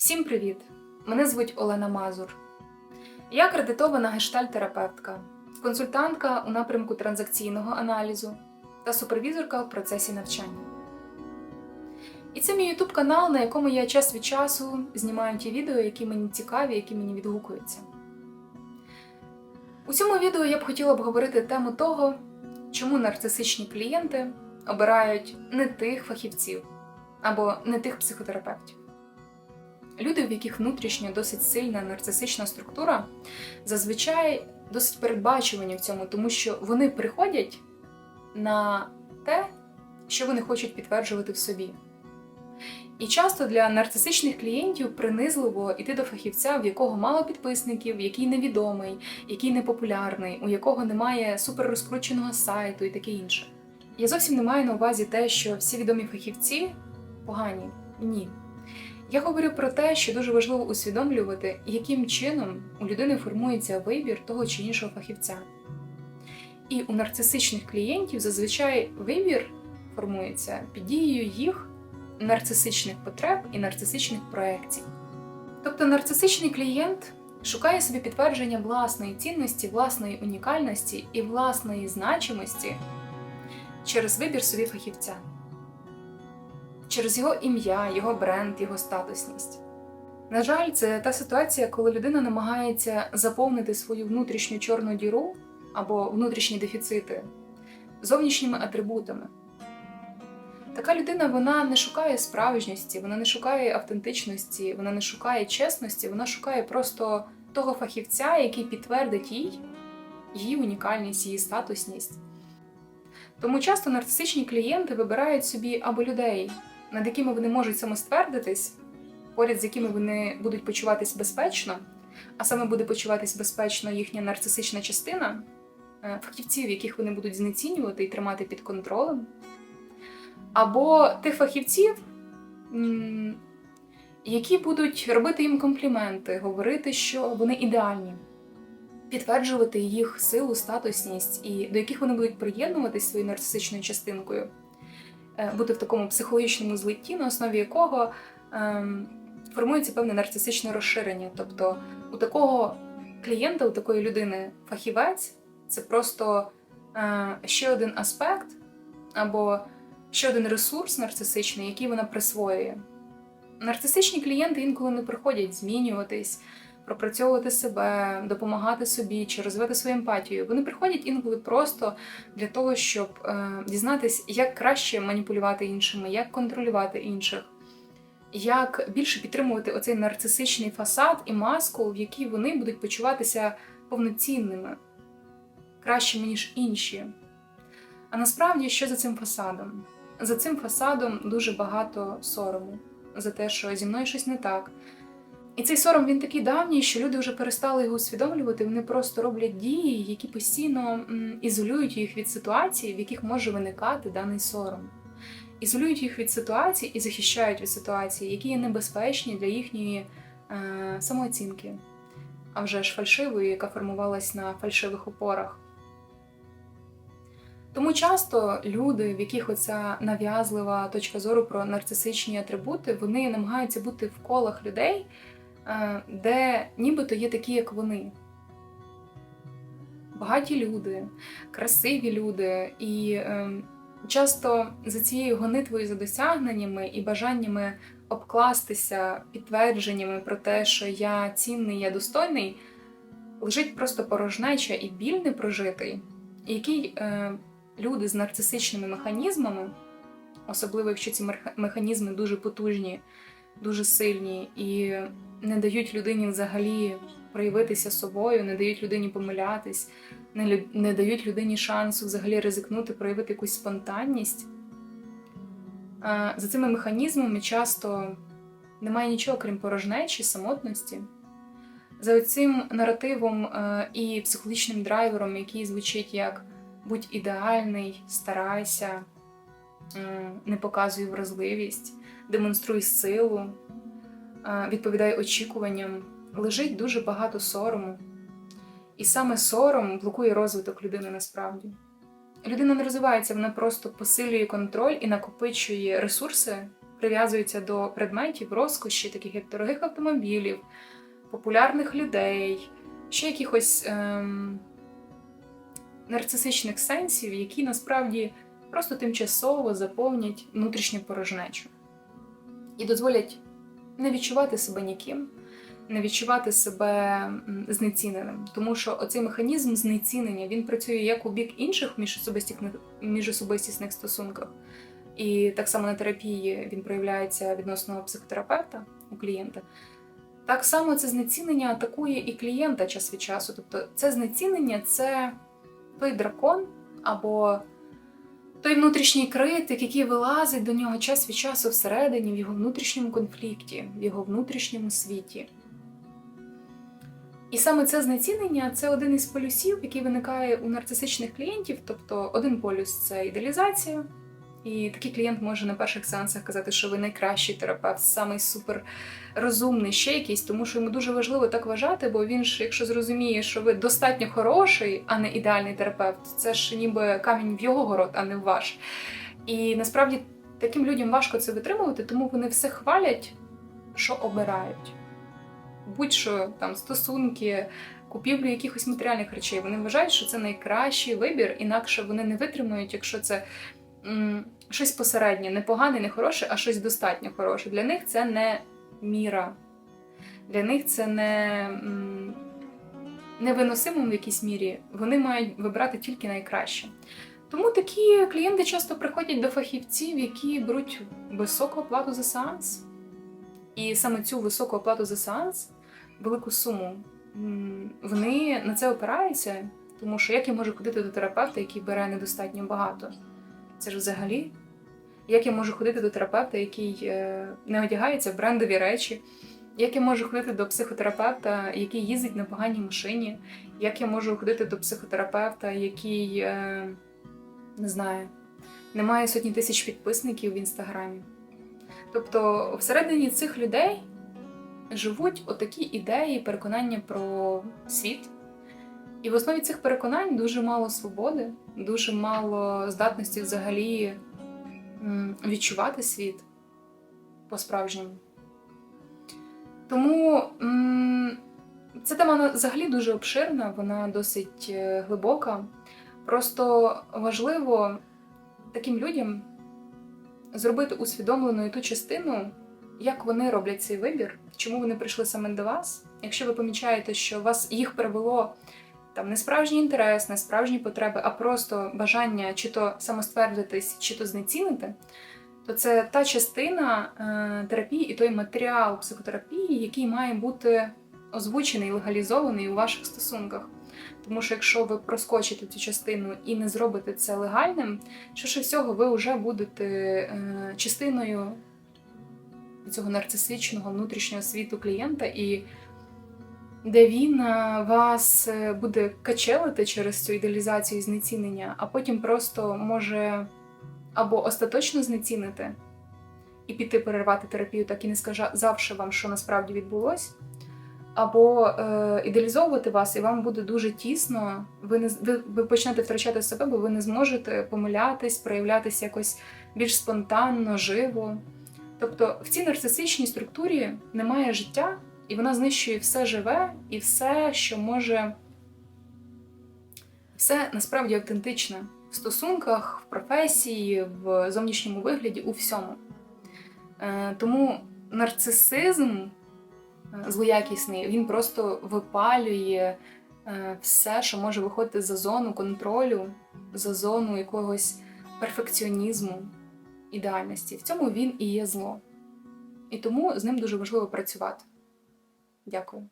Всім привіт! Мене звуть Олена Мазур. Я акредитована гештальтерапевтка, консультантка у напрямку транзакційного аналізу та супервізорка в процесі навчання. І це мій YouTube канал, на якому я час від часу знімаю ті відео, які мені цікаві, які мені відгукуються. У цьому відео я б хотіла обговорити тему того, чому нарцисичні клієнти обирають не тих фахівців або не тих психотерапевтів. Люди, в яких внутрішньо досить сильна нарцисична структура, зазвичай досить передбачувані в цьому, тому що вони приходять на те, що вони хочуть підтверджувати в собі. І часто для нарцисичних клієнтів принизливо йти до фахівця, в якого мало підписників, який невідомий, який непопулярний, у якого немає суперрозкрученого сайту і таке інше. Я зовсім не маю на увазі те, що всі відомі фахівці погані. Ні. Я говорю про те, що дуже важливо усвідомлювати, яким чином у людини формується вибір того чи іншого фахівця. І у нарцисичних клієнтів зазвичай вибір формується під дією їх нарцисичних потреб і нарцисичних проєктів. Тобто нарцисичний клієнт шукає собі підтвердження власної цінності, власної унікальності і власної значимості через вибір собі фахівця через його ім'я, його бренд, його статусність. На жаль, це та ситуація, коли людина намагається заповнити свою внутрішню чорну діру або внутрішні дефіцити зовнішніми атрибутами. Така людина вона не шукає справжньості, вона не шукає автентичності, вона не шукає чесності, вона шукає просто того фахівця, який підтвердить їй її унікальність, її статусність. Тому часто нарцисичні клієнти вибирають собі або людей, над якими вони можуть самоствердитись, поряд з якими вони будуть почуватись безпечно, а саме буде почуватись безпечно їхня нарцисична частина, е, фахівців, яких вони будуть знецінювати і тримати під контролем, або тих фахівців, які будуть робити їм компліменти, говорити, що вони ідеальні. Підтверджувати їх силу, статусність і до яких вони будуть приєднуватись своєю нарцисичною частинкою, бути в такому психологічному злитті, на основі якого ем, формується певне нарцисичне розширення. Тобто у такого клієнта, у такої людини фахівець це просто е, ще один аспект або ще один ресурс нарцисичний, який вона присвоює. Нарцисичні клієнти інколи не приходять змінюватись пропрацьовувати себе, допомагати собі чи розвивати свою емпатію. Вони приходять інколи просто для того, щоб е, дізнатись, як краще маніпулювати іншими, як контролювати інших, як більше підтримувати оцей нарцисичний фасад і маску, в якій вони будуть почуватися повноцінними, кращими, ніж інші. А насправді, що за цим фасадом? За цим фасадом дуже багато сорому за те, що зі мною щось не так. І цей сором він такий давній, що люди вже перестали його усвідомлювати. Вони просто роблять дії, які постійно ізолюють їх від ситуацій, в яких може виникати даний сором. Ізолюють їх від ситуацій і захищають від ситуацій, які є небезпечні для їхньої е, самооцінки, а вже ж фальшивої, яка формувалась на фальшивих опорах. Тому часто люди, в яких оця нав'язлива точка зору про нарцисичні атрибути, вони намагаються бути в колах людей. Е, де нібито є такі, як вони. Багаті люди, красиві люди, і е, часто за цією гонитвою за досягненнями і бажаннями обкластися підтвердженнями про те, що я цінний, я достойний, лежить просто порожнеча і біль непрожитий, який е, люди з нарцисичними механізмами, особливо якщо ці механізми дуже потужні, дуже сильні і не дають людині взагалі проявитися собою, не дають людині помилятись, не, не дають людині шансу взагалі ризикнути, проявити якусь спонтанність. За цими механізмами часто немає нічого, крім порожнечі, самотності. За цим наративом е, і психологічним драйвером, який звучить як будь ідеальний, старайся, не показуй вразливість, демонструй силу, відповідає очікуванням, лежить дуже багато сорому. І саме сором блокує розвиток людини насправді. Людина не розвивається, вона просто посилює контроль і накопичує ресурси прив'язуються до предметів розкоші, таких як дорогих автомобілів, популярних людей, ще якихось ем, нарцисичних сенсів, які насправді просто тимчасово заповнять внутрішню порожнечу і дозволять не відчувати себе ніким, не відчувати себе знеціненим. Тому що оцей механізм знецінення він працює як у бік інших міжособистісних, міжособистісних стосунках. І так само на терапії він проявляється відносно психотерапевта у клієнта. Так само це знецінення атакує і клієнта час від часу. Тобто, це знецінення це той дракон або той внутрішній критик, який вилазить до нього час від часу всередині, в його внутрішньому конфлікті, в його внутрішньому світі. І саме це знецінення це один із полюсів, який виникає у нарцисичних клієнтів. Тобто, один полюс це ідеалізація. І такий клієнт може на перших сеансах казати, що ви найкращий терапевт, самий супер розумний, ще якийсь, тому що йому дуже важливо так вважати, бо він ж, якщо зрозуміє, що ви достатньо хороший, а не ідеальний терапевт, це ж ніби камінь в його город, а не в ваш. І насправді таким людям важко це витримувати, тому вони все хвалять, що обирають. Будь-що там стосунки, купівлю якихось матеріальних речей. Вони вважають, що це найкращий вибір, інакше вони не витримують, якщо це щось посереднє, не погане, не хороше, а щось достатньо хороше. Для них це не міра. Для них це не невиносимо в якійсь мірі. Вони мають вибрати тільки найкраще. Тому такі клієнти часто приходять до фахівців, які беруть високу оплату за сеанс. І саме цю високу оплату за сеанс, велику суму, вони на це опираються, тому що як я можу ходити до терапевта, який бере недостатньо багато? Це ж взагалі. Як я можу ходити до терапевта, який е, не одягається в брендові речі? Як я можу ходити до психотерапевта, який їздить на поганій машині? Як я можу ходити до психотерапевта, який, е, не знаю, не має сотні тисяч підписників в інстаграмі? Тобто, всередині цих людей живуть отакі ідеї, переконання про світ. І в основі цих переконань дуже мало свободи, дуже мало здатності взагалі відчувати світ по-справжньому. Тому ця тема взагалі дуже обширна, вона досить е, глибока. Просто важливо таким людям зробити усвідомленою ту частину, як вони роблять цей вибір, чому вони прийшли саме до вас. Якщо ви помічаєте, що вас їх привело там не справжній інтерес, не справжні потреби, а просто бажання чи то самоствердитись, чи то знецінити, то це та частина е, терапії і той матеріал психотерапії, який має бути озвучений, легалізований у ваших стосунках. Тому що якщо ви проскочите цю частину і не зробите це легальним, що всього ви вже будете е, частиною цього нарцисичного внутрішнього світу клієнта, і де він е, вас е, буде качелити через цю ідеалізацію і знецінення, а потім просто може або остаточно знецінити і піти перервати терапію, так і не сказавши вам, що насправді відбулось, або е, ідеалізовувати вас, і вам буде дуже тісно, ви не ви, ви почнете втрачати себе, бо ви не зможете помилятись, проявлятися якось більш спонтанно, живо. Тобто в цій нарцисичній структурі немає життя, і вона знищує все живе і все, що може. Все насправді автентичне в стосунках, в професії, в зовнішньому вигляді, у всьому. Е, тому нарцисизм е, злоякісний, він просто випалює е, все, що може виходити за зону контролю, за зону якогось перфекціонізму, ідеальності. В цьому він і є зло. І тому з ним дуже важливо працювати. Дякую.